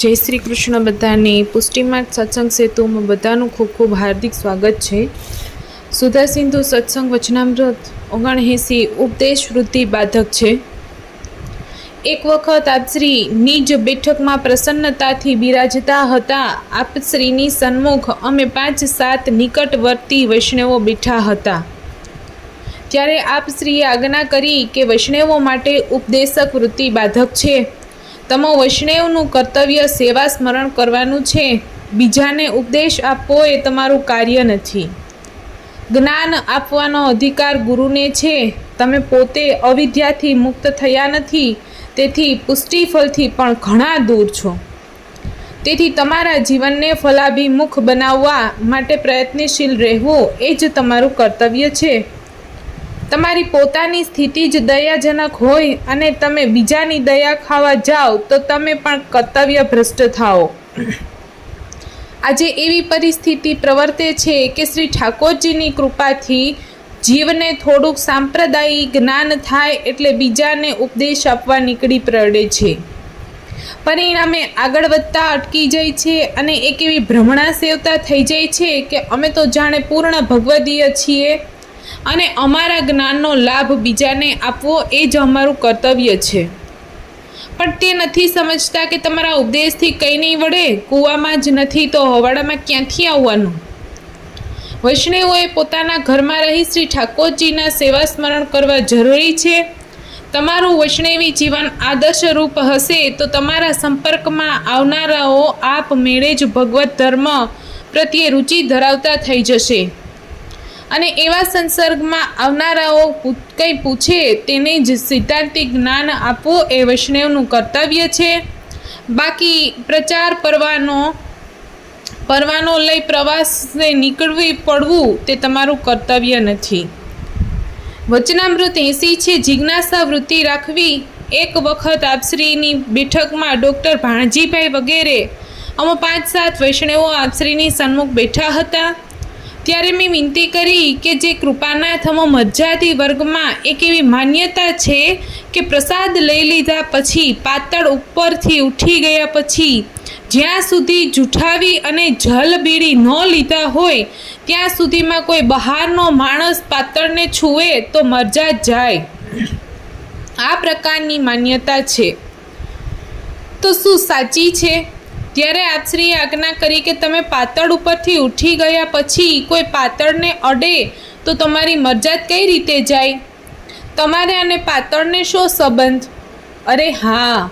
જય શ્રી કૃષ્ણ બધાને. પુષ્ટિમાર્ગ સત્સંગ સેતુમાં બધાનું ખૂબ ખૂબ હાર્દિક સ્વાગત છે. સુધા સિંધુ સત્સંગ વચનામૃત ઓગણએંસી ઉપદેશ વૃત્તિ બાધક છે. એક વખત આપશ્રી નિજ બેઠકમાં પ્રસન્નતાથી બિરાજતા હતા. આપશ્રીની સન્મુખ અમે પાંચ સાત નિકટવર્તી વૈષ્ણવો બેઠા હતા. ત્યારે આપશ્રીએ આજ્ઞા કરી કે વૈષ્ણવો માટે ઉપદેશક વૃત્તિ બાધક છે. તમો વૈષ્ણવનું કર્તવ્ય સેવા સ્મરણ કરવાનું છે. બીજાને ઉપદેશ આપવો એ તમારું કાર્ય નથી. જ્ઞાન આપવાનો અધિકાર ગુરુને છે. તમે પોતે અવિદ્યાથી મુક્ત થયા નથી, તેથી પુષ્ટિફલથી પણ ઘણા દૂર છો. તેથી તમારા જીવનને ફલાભિમુખ બનાવવા માટે પ્રયત્નશીલ રહેવું એ જ તમારું કર્તવ્ય છે. તમારી પોતાની સ્થિતિ જ દયાજનક હોય અને તમે બીજાની દયા ખાવા જાઓ, તો તમે પણ કર્તવ્ય ભ્રષ્ટ થાઓ. આજે એવી પરિસ્થિતિ પ્રવર્તે છે કે શ્રી ઠાકોરજીની કૃપાથી જીવને થોડુંક સાંપ્રદાયિક જ્ઞાન થાય એટલે બીજાને ઉપદેશ આપવા નીકળી પડે છે. પરિણામે આગળ વધતા અટકી જાય છે અને એક એવી ભ્રમણા સેવતા થઈ જાય છે કે અમે તો જાણે પૂર્ણ ભગવદીય છીએ અને અમારા જ્ઞાનનો લાભ બીજાને આપવો એ જ અમારું કર્તવ્ય છે. પણ તે નથી સમજતા કે તમારા ઉપદેશથી કંઈ નહીં વળે, કૂવામાં જ નથી તો હવાડામાં ક્યાંથી આવવાનું? વૈષ્ણવોએ પોતાના ઘરમાં રહી શ્રી ઠાકોરજીના સેવા સ્મરણ કરવા જરૂરી છે. તમારું વૈષ્ણવી જીવન આદર્શરૂપ હશે તો તમારા સંપર્કમાં આવનારાઓ આપ મેળે જ ભગવત ધર્મ પ્રત્યે રુચિ ધરાવતા થઈ જશે. અને એવા સંસર્ગમાં આવનારાઓ કંઈ પૂછે તેને જ સિદ્ધાંતિક જ્ઞાન આપવું એ વૈષ્ણવનું કર્તવ્ય છે. બાકી પ્રચાર પરવાનો પરવાનો લઈ પ્રવાસને નીકળવી પડવું તે તમારું કર્તવ્ય નથી. વચનામૃત એસી છે, જિજ્ઞાસા વૃત્તિ રાખવી. એક વખત આપશ્રીની બેઠકમાં ડૉક્ટર ભાણજીભાઈ વગેરે અમો પાંચ સાત વૈષ્ણવો આપશ્રીની સન્મુખ બેઠા હતા. ત્યારે મેં વિનંતી કરી કે જે કૃપાનાથ અમો મજ્જાતિ વર્ગમાં એક એવી માન્યતા છે કે પ્રસાદ લઈ લીધા પછી પાતળ ઉપરથી ઉઠી ગયા પછી જ્યાં સુધી જૂઠાવી અને જલ બીડી ન લીધા હોય, ત્યાં સુધીમાં કોઈ બહારનો માણસ પાતળને છૂએ તો મરજા જાય. આ પ્રકારની માન્યતા છે. તો શું સાચી છે? ત્યારે આપશ્રીએ આજ્ઞા કરી કે તમે પાતળ ઉપરથી ઉઠી ગયા પછી કોઈ પાતળને અડે તો તમારી મરજાત કઈ રીતે જાય? તમારે અને પાતળને શો સંબંધ? અરે હા,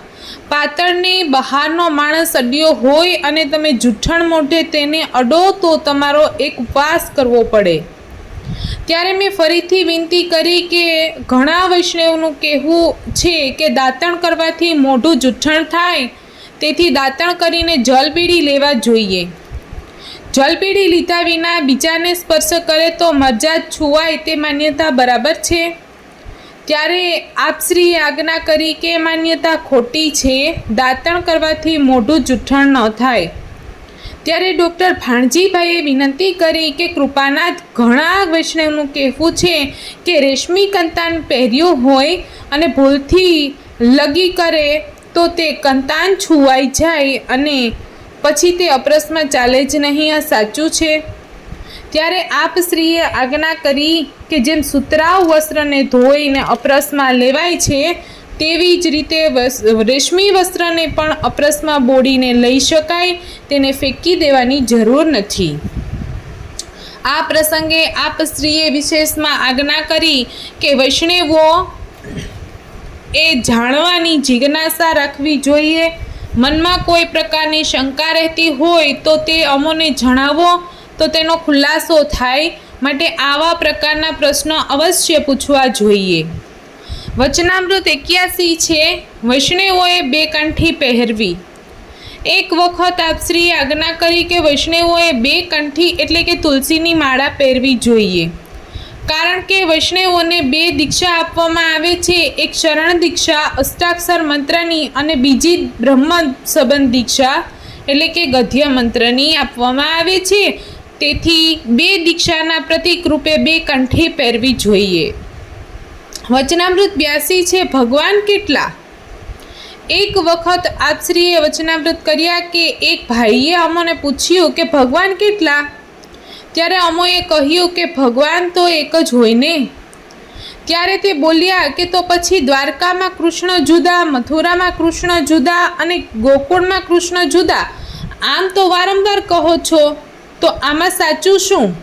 પાતળને બહારનો માણસ અડ્યો હોય અને તમે જૂઠણ મોઢે તેને અડો તો તમારો એક ઉપવાસ કરવો પડે. ત્યારે મેં ફરીથી વિનંતી કરી કે ઘણા વૈષ્ણવનું કહેવું છે કે દાંતણ કરવાથી મોઢું જૂઠણ થાય તેથી દાંતણ કરીને જલપીડી લેવા જોઈએ. જલપીડી લીધા વિના બીજાને સ્પર્શ કરે તો મરજાત છુવાય તે માન્યતા બરાબર છે? ત્યારે આપશ્રીએ આજ્ઞા કરી કે માન્યતા ખોટી છે, દાંતણ કરવાથી મોઢું જૂઠણ ન થાય. ત્યારે ડૉક્ટર ભાણજીભાઈએ વિનંતી કરી કે કૃપાનાથ ઘણા વૈષ્ણવનું કહેવું છે કે રેશમી કંતાન પહેર્યું હોય અને ભૂલથી લગી કરે તો તે કંતાન છુવાઈ જાય અને પછી તે અપ્રસમાં ચાલે જ નહીં, આ સાચું છે? ત્યારે આપ શ્રીએ આજ્ઞા કરી કે જેમ સુતરાવ વસ્ત્રને ધોઈને અપ્રસમાં લેવાય છે, તેવી જ રીતે રેશમી વસ્ત્રને પણ અપ્રસમાં બોડીને લઈ શકાય, તેને ફેંકી દેવાની જરૂર નથી. આ પ્રસંગે આપ સ્ત્રીએ વિશેષમાં આજ્ઞા કરી કે વૈષ્ણવો એ જાણવાની જિજ્ઞાસા રાખવી જોઈએ. મનમાં કોઈ પ્રકારની શંકા રહેતી હોય તો તે અમોને જણાવો, તો તેનો ખુલાસો થાય માટે આવા પ્રકારના પ્રશ્નો અવશ્ય પૂછવા જોઈએ. વચનામૃત એક્યાસી છે, વૈષ્ણવોએ બે કંઠી પહેરવી. એક વખત આપશ્રીએ આજ્ઞા કરી કે વૈષ્ણવોએ બે કંઠી એટલે કે તુલસીની માળા પહેરવી જોઈએ. કારણ કે વૈષ્ણવોને બે દીક્ષા આપવામાં આવે છે. એક શરણ દીક્ષા, અષ્ટાક્ષર મંત્રની અને બીજી બ્રહ્મ સંબંધ દીક્ષા, એટલે કે ગદ્ય મંત્રની આપવામાં આવે છે. તેથી બે દીક્ષાના પ્રતિક રૂપે બે કંઠી પહેરવી જોઈએ. વચનામૃત બ્યાસી છે, ભગવાન કેટલા? એક વખત આપશ્રીએ વચનામૃત કર્યા કે એક ભાઈએ અમોને પૂછ્યું કે ભગવાન કેટલા? ત્યારે અમોએ કહ્યું કે, ભગવાન તો એક જ હોય ને? ત્યારે તે બોલ્યા કે, તો પછી દ્વારકામાં કૃષ્ણ જુદા, મથુરામાં કૃષ્ણ જુદા અને ગોકુળમાં કૃષ્ણ જુદા? આમ તો વારંવાર કહો છો, તો આમાં સાચું શું?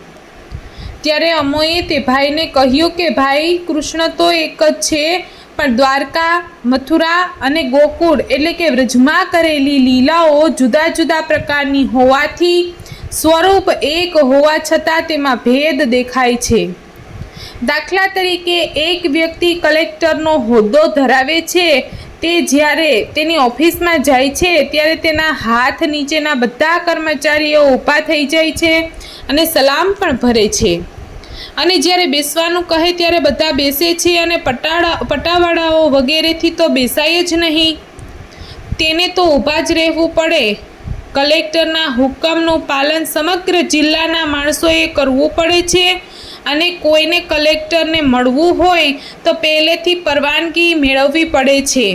ત્યારે અમોએ તે ભાઈને કહ્યું કે, ભાઈ, કૃષ્ણ તો એક જ છે, પણ દ્વારકા, મથુરા અને ગોકુળ એટલે કે વ્રજમાં કરેલી લીલાઓ જુદા જુદા પ્રકારની હોવાથી સ્વરૂપ એક હોવા છતાં તેમાં ભેદ દેખાય છે. દાખલા તરીકે એક વ્યક્તિ કલેક્ટરનો હોદ્દો ધરાવે છે, તે જ્યારે તેની ઓફિસમાં જાય છે, ત્યારે તેના હાથ નીચેના બધા કર્મચારીઓ ઊભા થઈ જાય છે અને સલામ પણ ભરે છે. અને જ્યારે બેસવાનું કહે ત્યારે બધા બેસે છે અને પટાળા, પટાવાળાઓ વગેરેથી તો બેસાય જ નહીં. તેને તો ઊભા જ રહેવું પડે. કલેક્ટરના હુકમનું પાલન સમગ્ર જિલ્લાના માણસોએ કરવું પડે છે અને કોઈને કલેક્ટરને મળવું હોય તો પહેલેથી પરવાનગી મેળવવી પડે છે.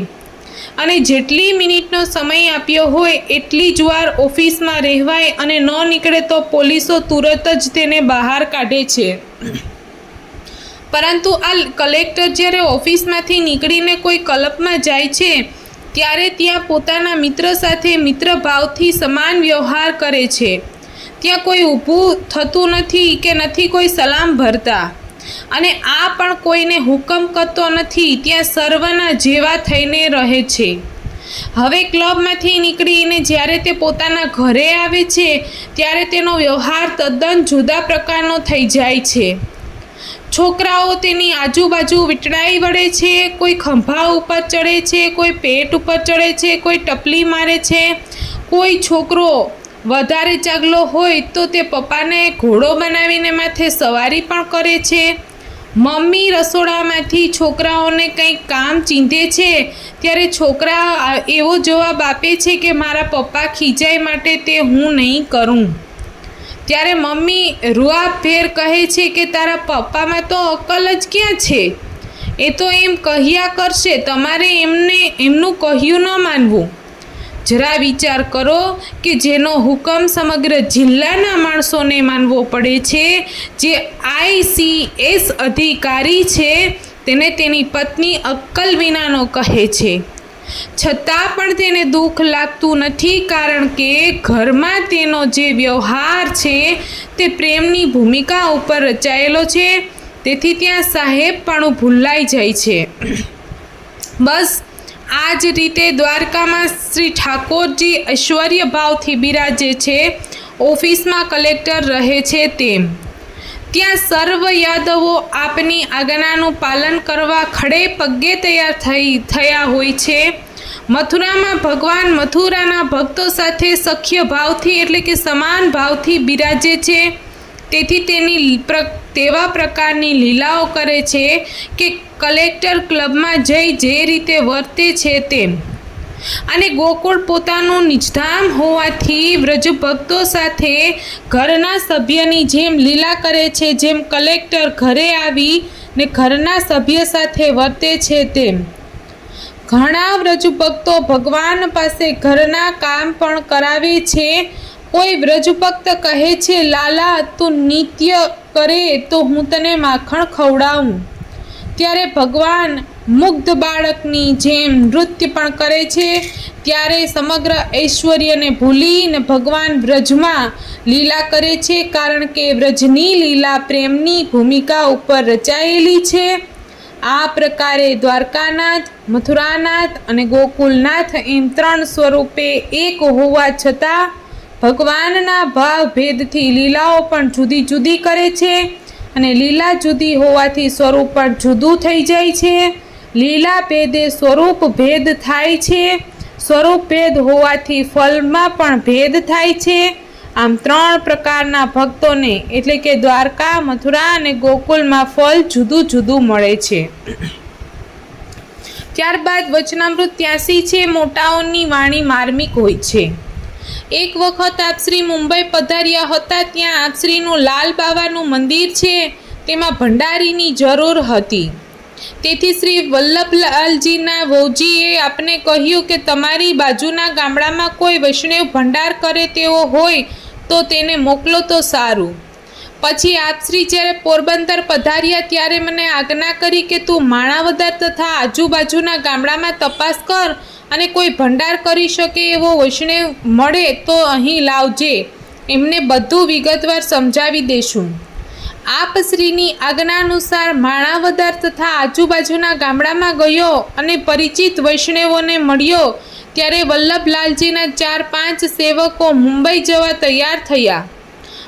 અને જેટલી મિનિટનો સમય આપ્યો હોય એટલી જ વાર ઓફિસમાં રહેવાય અને ન નીકળે તો પોલીસો તુરત જ તેને બહાર કાઢે છે. પરંતુ આ કલેક્ટર જ્યારે ઓફિસમાંથી નીકળીને કોઈ કલપમાં જાય છે ત્યારે ત્યાં પોતાના મિત્ર સાથે મિત્રભાવથી સમાન વ્યવહાર કરે છે. ત્યાં કોઈ ઊભું થતું નથી કે નથી કોઈ સલામ ભરતા. અને આ પણ કોઈને હુકમ કરતો નથી, ત્યાં સર્વના જેવા થઈને રહે છે. હવે ક્લબમાંથી નીકળીને જ્યારે તે પોતાના ઘરે આવે છે, ત્યારે તેનો વ્યવહાર તદ્દન જુદા પ્રકારનો થઈ જાય છે. છોકરાઓ તેની આજુબાજુ વીંટળાઈ વળે છે, કોઈ ખંભા ઉપર ચડે છે, કોઈ પેટ ઉપર ચડે છે, કોઈ ટપલી મારે છે. કોઈ છોકરો વધારે ચાગલો હોય તો તે પપ્પાને ઘોડો બનાવીને માથે સવારી પણ કરે છે. મમ્મી રસોડામાંથી છોકરાઓને કંઈક કામ ચીંધે છે, ત્યારે છોકરા એવો જવાબ આપે છે કે, મારા પપ્પા ખીજાય માટે તે હું નહીં કરું. ત્યારે મમ્મી રૂઆબભેર કહે છે કે તારા પપ્પામાં તો અક્કલ જ ક્યાં છે? એ તો એમ કહ્યા કરશે, તમારે એમને એમનું કહ્યું ન માનવું. જરા વિચાર કરો કે જેનો હુકમ સમગ્ર જિલ્લાના માણસોને માનવો પડે છે, જે આઈસીએસ અધિકારી છે, તેને તેની પત્ની અક્કલ વિનાનો કહે છે. છતાં પણ તેને દુઃખ લાગતું નથી કારણ કે ઘરમાં તેનો જે વ્યવહાર છે તે પ્રેમની ભૂમિકા ઉપર રચાયેલો છે. તેથી ત્યાં સાહેબપણું ભૂલાઈ જાય છે. બસ, આ જ રીતે દ્વારકામાં શ્રી ઠાકોરજી ઐશ્વર્ય ભાવથી બિરાજે છે. ઓફિસમાં કલેક્ટર રહે છે તેમ. ત્યાં સર્વ યાદવો આપની આજ્ઞાનું પાલન કરવા ખડે પગે તૈયાર થઈ, થયા હોય છે. મથુરામાં ભગવાન મથુરાના ભક્તો સાથે સખ્ય ભાવથી એટલે કે સમાન ભાવથી બિરાજે છે. તેથી તેની તેવા પ્રકારની લીલાઓ કરે છે કે કલેક્ટર ક્લબમાં જઈ જે રીતે વર્તે છે તેમ. અને ગોકુળ પોતાનું નિજધામ હોવાથી વ્રજ ભક્તો સાથે ઘરના સભ્યની જેમ લીલા કરે છે, જેમ કલેક્ટર ઘરે આવી ને ઘરના સભ્ય સાથે વર્તે છે તેમ. ઘણા વ્રજ ભક્તો ભગવાન પાસે ઘરના કામ પણ કરાવે છે. કોઈ વ્રજભક્ત કહે છે, લાલા, તું નિત્ય કરે તો હું તને માખણ ખવડાવું. ત્યારે ભગવાન મુગ્ધ બાળકની જેમ નૃત્ય પણ કરે છે. ત્યારે સમગ્ર ઐશ્વર્યને ભૂલીને ભગવાન વ્રજમાં લીલા કરે છે. કારણ કે વ્રજની લીલા પ્રેમની ભૂમિકા ઉપર રચાયેલી છે. આ પ્રકારે દ્વારકાનાથ, મથુરાનાથ અને ગોકુલનાથ એમ ત્રણ સ્વરૂપે એક હોવા છતાં ભગવાનના ભાવ ભેદથી લીલાઓ પણ જુદી જુદી કરે છે અને લીલા જુદી હોવાથી સ્વરૂપ પણ જુદું થઈ જાય છે. લીલા ભેદે સ્વરૂપ ભેદ થાય છે. સ્વરૂપ ભેદ હોવાથી ફલમાં પણ ભેદ થાય છે. આમ ત્રણ પ્રકારના ભક્તોને, એટલે કે દ્વારકા, મથુરા અને ગોકુલમાં ફલ જુદું જુદું મળે છે. ત્યારબાદ વચનામૃત ત્યાસી છે, મોટાઓની વાણી માર્મિક હોય છે. એક વખત આપશ્રી મુંબઈ પધાર્યા હતા, ત્યાં આપશ્રીનું લાલ બાવાનું મંદિર છે. તેમાં ભંડારીની જરૂર હતી. તેથી શ્રી વલ્લભલાલજીના વહુજીએ આપને કહ્યું કે તમારી બાજુના ગામડામાં કોઈ વૈષ્ણવ ભંડાર કરે તેવો હોય તો તેને મોકલો તો સારું. પછી આપશ્રી જ્યારે પોરબંદર પધાર્યા ત્યારે મને આજ્ઞા કરી કે તું માણાવદર તથા આજુબાજુના ગામડામાં તપાસ કર અને કોઈ ભંડાર કરી શકે એવો વૈષ્ણવ મળે તો અહીં લાવજે. એમને બધું વિગતવાર સમજાવી દેશું. આપ શ્રીની આજ્ઞાનુસાર માણાવદર તથા આજુબાજુના ગામડામાં ગયો અને પરિચિત વૈષ્ણવોને મળ્યો, ત્યારે વલ્લભલાલજીના ચાર પાંચ સેવકો મુંબઈ જવા તૈયાર થયા.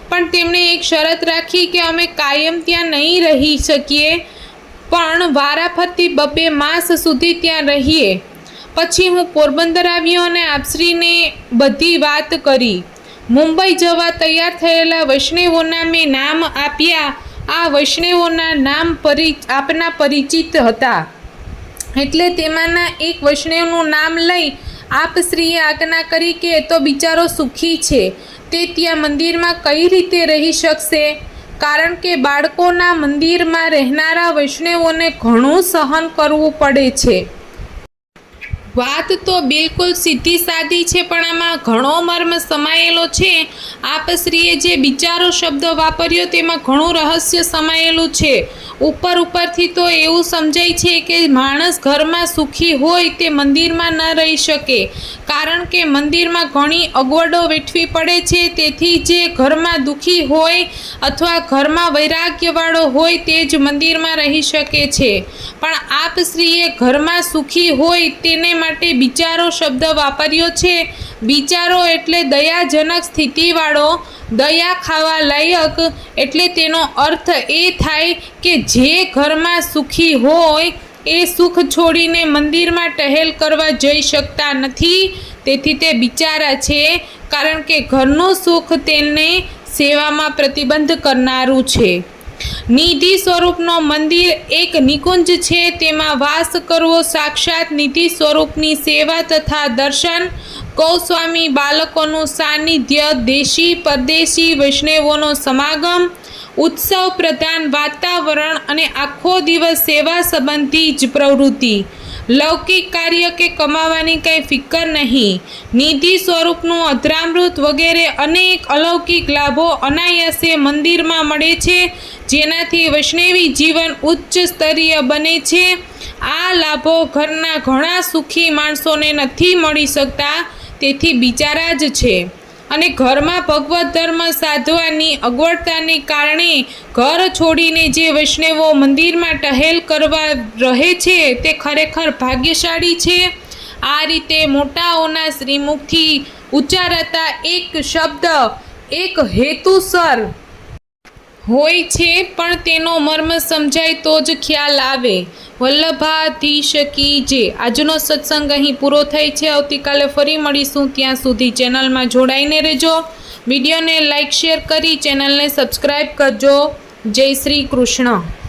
પણ તેમણે એક શરત રાખી કે અમે કાયમ ત્યાં નહીં રહી શકીએ, પણ વારાફરતી બબે માસ સુધી ત્યાં રહીએ. પછી હું પોરબંદર આવ્યો અને આપશ્રીને બધી વાત કરી. મુંબઈ જવા તૈયાર થયેલા વૈષ્ણવોના મેં નામ આપ્યા. આ વૈષ્ણવોના નામ પરિ, આપના પરિચિત હતા. એટલે તેમાંના એક વૈષ્ણવનું નામ લઈ આપ શ્રીએ આજ્ઞા કરી કે તો બિચારો સુખી છે. તે ત્યાં મંદિરમાં કઈ રીતે રહી શકશે? કારણ કે બાળકોના મંદિરમાં રહેનારા વૈષ્ણવોને ઘણું સહન કરવું પડે છે. વાત તો બિલકુલ સીધી સાદી છે, પણ આમાં ઘણો મર્મ સમાયેલો છે. આપશ્રીએ જે બિચારો શબ્દ વાપર્યો તેમાં ઘણું રહસ્ય સમાયેલું છે. ઉપર ઉપરથી તો એવું સમજાય છે કે માણસ ઘરમાં સુખી હોય તે મંદિરમાં ન રહી શકે. કારણ કે મંદિરમાં ઘણી અગવડો વેઠવી પડે છે, તેથી જે ઘરમાં દુઃખી હોય અથવા ઘરમાં વૈરાગ્યવાળો હોય તે જ મંદિરમાં રહી શકે છે. પણ આપ શ્રીએ ઘરમાં સુખી હોય તેને માટે બિચારો શબ્દ વાપર્યો છે. બિચારો એટલે દયાજનક સ્થિતિવાળો, દયા ખાવા લાયક, એટલે તેનો અર્થ એ થાય કે જે ઘરમાં સુખી હોય, એ સુખ છોડીને મંદિરમાં ટહેલ કરવા જઈ શકતા નથી. તેથી તે બિચારા છે, કારણ કે ઘરનું સુખ તેને સેવામાં પ્રતિબંધ કરનારું છે. નિધિ સ્વરૂપનો મંદિર એક નિકુંજ છે. તેમાં વાસ કરવો, સાક્ષાત નિધિ સ્વરૂપની સેવા તથા દર્શન. કૌસ્વામી બાળકોનું સાનિધ્ય દેશી, પરદેશી વૈષ્ણવોનો સમાગમ. ઉત્સવ પ્રધાન વાતાવરણ અને આખો દિવસ સેવા સંબંધી જ પ્રવૃત્તિ. લૌકિક કાર્ય કે કમાવાની કંઈ ફિકર નહીં. નિધિ સ્વરૂપનું અધરામૃત વગેરે અનેક અલૌકિક લાભો અનાયાસે મંદિરમાં મળે છે. જેનાથી વૈષ્ણવી જીવન ઉચ્ચ સ્તરીય બને છે. આ લાભો ઘરના ઘણા સુખી માણસોને નથી મળી શકતા, તેથી બિચારા જ છે. અને ઘરમાં ભગવત ધર્મ સાધવાની અગવડતાને કારણે ઘર છોડીને જે વૈષ્ણવો મંદિરમાં ટહેલ કરવા રહે છે, તે ખરેખર ભાગ્યશાળી છે. આ રીતે મોટાઓના શ્રીમુખથી ઉચ્ચારાતા એક શબ્દ, એક હેતુસર હોય છે, પણ તેનો મર્મ સમજાય તો જ ખ્યાલ આવે. વલ્લભાધીશ કી જે. આજનો સત્સંગ અહીં પૂરો થાય છે. આવતીકાલે ફરી મળીશું ત્યાં સુધી ચેનલમાં જોડાઈને રહેજો. વિડીયોને લાઇક શેર કરી ચેનલને સબસ્ક્રાઈબ કરજો. જય શ્રી કૃષ્ણ.